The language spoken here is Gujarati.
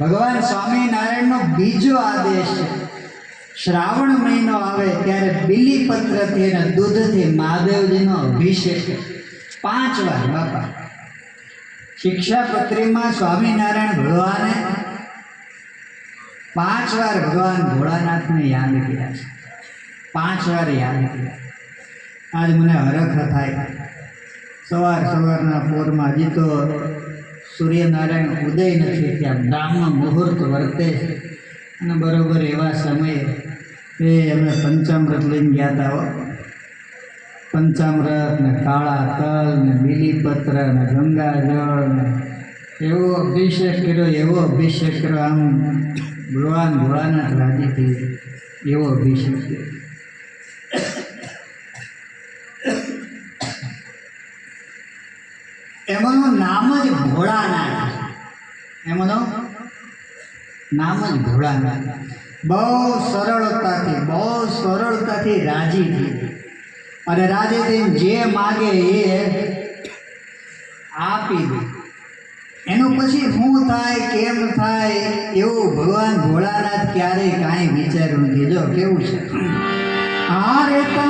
ભગવાન સ્વામિનારાયણનો બીજો આદેશ છે. શ્રાવણ મહિનો આવે ત્યારે બિલીપત્રથી અને દૂધથી મહાદેવજીનો અભિષેક પાંચ વાર, બાપા. શિક્ષાપત્રીમાં સ્વામિનારાયણ ભગવાને પાંચ વાર ભગવાન ભોળાનાથને યાદ કર્યા છે. પાંચ વાર યાદ કર્યા. આજ મને હરખ થાય. સવાર સવારના પોરમાં હજી તો સૂર્યનારાયણ ઉદય નથી ત્યાં. બ્રાહ્મ મુહૂર્ત વર્તે અને બરોબર એવા સમયે એ અમે પંચામૃત લઈને ગયા હતા પંચામૃત ને કાળા તલ ને બીલીપત્ર ને ગંગાજળ ને એવો અભિષેક કર્યો, એવો અભિષેક કર્યો. આમ ભગવાન ભોળાનાથ રાજી થઈ એવો અભિષેક કર્યો. એમાંનું નામ જ ભોળાનાથ એમાંનું નામ જ ભોળાનાથ. બહુ સરળતાથી બહુ સરળતાથી રાજી થઈ અને રાજી થઈને જે માગે એ આપી દે. એનું પછી શું થાય, કેમ થાય, એવું ભગવાન ભોળાનાથ ક્યારેય કાંઈ વિચાર્યું નથી. જો, કેવું છે? હારે તમ